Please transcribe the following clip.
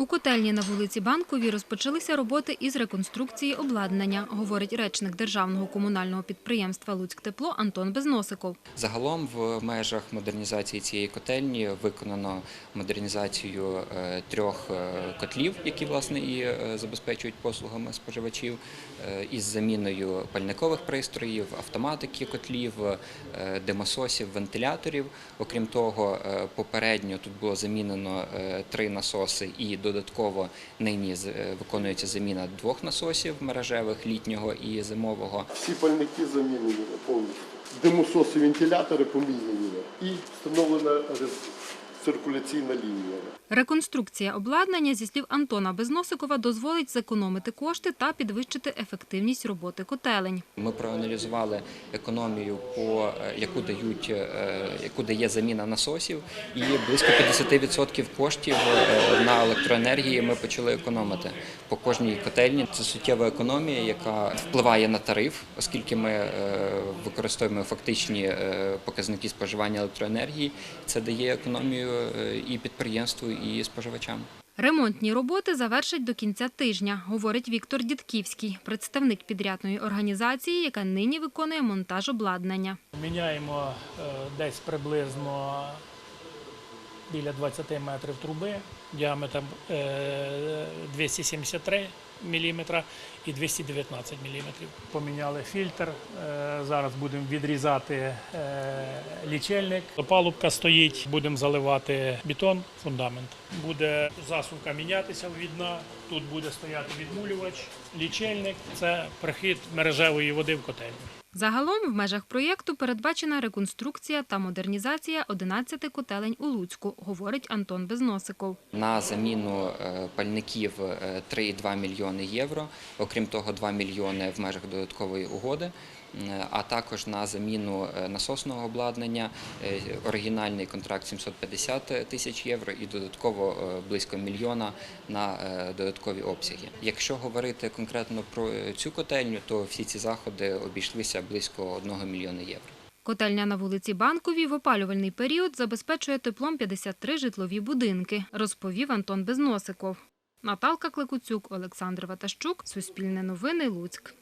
У котельні на вулиці Банковій розпочалися роботи із реконструкції обладнання, говорить речник державного комунального підприємства «Луцьктепло» Антон Безносиков. Загалом в межах модернізації цієї котельні виконано модернізацію е, трьох е, котлів, які власне і е, забезпечують послугами споживачів, із заміною пальникових пристроїв, автоматики котлів, димососів, вентиляторів. Окрім того, попередньо тут було замінено три насоси і додатково нині е, виконується заміна двох насосів мережевих літнього і зимового. Всі пальники замінені повністю. Димососи, вентилятори поміняні і встановлена рез- циркуляційна лінія. Реконструкція обладнання, зі слів Антона Безносикова, дозволить зекономити кошти та підвищити ефективність роботи котелень. Ми проаналізували економію, по е, яку дають е, яку дає заміна насосів, і близько 50% коштів е, на електроенергії ми почали економити по кожній котельні. Це суттєва економія, яка впливає на тариф, оскільки ми використовуємо фактичні показники споживання електроенергії. Це дає економію е, і підприємству, і споживачам. Ремонтні роботи завершать до кінця тижня, говорить Віктор Дідківський, представник підрядної організації, яка нині виконує монтаж обладнання. Міняємо е, десь приблизно біля 20 метрів труби, діаметром е, 273 мм і 219 мм. Поміняли фільтр, е, зараз будемо відрізати е, лічильник. Палубка стоїть, будемо заливати бетон, фундамент. Буде засувка мінятися від дна, тут буде стояти відмулювач, лічильник це прихід мережевої води в котельню. Загалом в межах проєкту передбачена реконструкція та модернізація 11 котелень у Луцьку, говорить Антон Безносиков. на заміну е, пальників е, 3,2 мільйони євро. Окрім того, 2 мільйони в межах додаткової угоди. Е, А також на заміну е, насосного обладнання е, оригінальний контракт 750 тисяч євро і додатково е, близько мільйона на е, додаткові обсяги. Якщо говорити конкретно про е, цю котельню, то всі ці заходи обійшлися близько 1 мільйона євро. Котельня на вулиці Банковій в опалювальний період забезпечує теплом 53 житлові будинки, розповів Антон Безносиков. Наталка Клекуцюк, Олександр Ватащук, Суспільне новини, Луцьк.